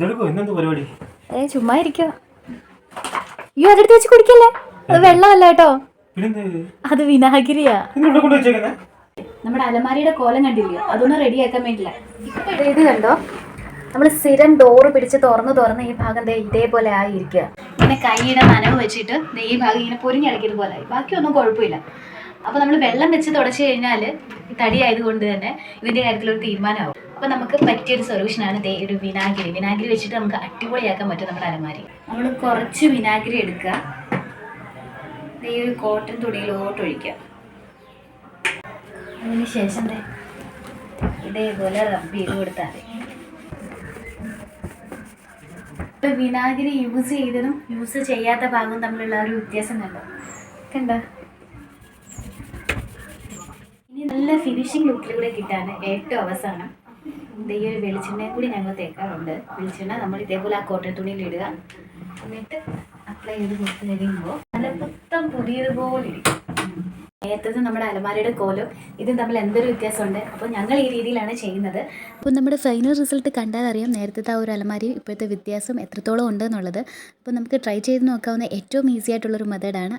പരിപാടി? ഏ ചുമ്മാ ഇരിക്കുക അയ്യോ അതെടുത്ത് വെച്ച് കുടിക്കല്ലേ? അത് വെള്ളമല്ല കേട്ടോ. പിന്നെന്ത്? അത് വിനാഗിരിയാ. നമ്മുടെ അലമാരിയുടെ കോലം കണ്ടില്ലയോ അതൊന്നും റെഡിയാക്കാൻ വേണ്ടിയില്ല. ഇപ്പൊ ഇത് കണ്ടോ? നമ്മൾ സ്ഥിരം ഡോറ് പിടിച്ച് തുറന്ന് തുറന്ന് ഈ ഭാഗം ദേ ഇതേപോലെ ആയിരിക്കുക പിന്നെ കൈയുടെ നനവ് വെച്ചിട്ട് ദേ ഈ ഭാഗം ഇങ്ങനെ പൊരിഞ്ഞടക്കിയത് പോലെ ആയി. ബാക്കിയൊന്നും കുഴപ്പമില്ല. അപ്പോൾ നമ്മൾ വെള്ളം വെച്ച് തുടച്ചു കഴിഞ്ഞാൽ തടി ആയതുകൊണ്ട് തന്നെ ഇതിന്റെ കാര്യത്തിൽ ഒരു തീരുമാനമാവും. അപ്പോൾ നമുക്ക് പറ്റിയൊരു സൊല്യൂഷനാണ് ദേ ഒരു വിനാഗിരി. വിനാഗിരി വെച്ചിട്ട് നമുക്ക് അടിപൊളിയാക്കാൻ പറ്റും നമ്മുടെ അലമാരി. നമ്മൾ കുറച്ച് വിനാഗിരി എടുക്കുക. ഈ ഒരു കോട്ടൺ തുണിയിലോട്ട് ഒഴിക്കുക. അതിന് ശേഷം ഇതേപോലെ റബ്ബ് ചെയ്ത് കൊടുത്താൽ ഇപ്പൊ വിനാഗിരി യൂസ് ചെയ്തതും യൂസ് ചെയ്യാത്ത ഭാഗവും തമ്മിലുള്ള ഒരു വ്യത്യാസം കണ്ടോ? കണ്ടോ? നല്ല ഫിനിഷിംഗ് ലുക്കിലൂടെ കിട്ടാൻ ഏറ്റവും അവസാനം ഈ ഒരു വെളിച്ചെണ്ണയും കൂടി ഞങ്ങൾ തേക്കാറുണ്ട്. വെളിച്ചെണ്ണ നമ്മൾ ഇതേപോലെ ആ കോട്ടൺ തുണിയിൽ ഇടുക. എന്നിട്ട് അപ്ലൈ ചെയ്ത് കൊടുത്തു കഴിയുമ്പോൾ നല്ല പുത്തം പുതിയതുപോലെ ഇരിക്കും. നേരത്തത് നമ്മുടെ അലമാരയുടെ കോലും ഇതും തമ്മിൽ എന്തൊരു വ്യത്യാസമുണ്ട്? അപ്പോൾ ഞങ്ങൾ ഈ രീതിയിലാണ് ചെയ്യുന്നത്. അപ്പോൾ നമ്മുടെ ഫൈനൽ റിസൾട്ട് കണ്ടാൽ അറിയാം നേരത്തെ ആ ഒരു അലമാരി ഇപ്പോഴത്തെ വ്യത്യാസം എത്രത്തോളം ഉണ്ടെന്നുള്ളത് അപ്പോൾ നമുക്ക് ട്രൈ ചെയ്ത് നോക്കാവുന്ന ഏറ്റവും ഈസി ആയിട്ടുള്ളൊരു മെത്തേഡാണ്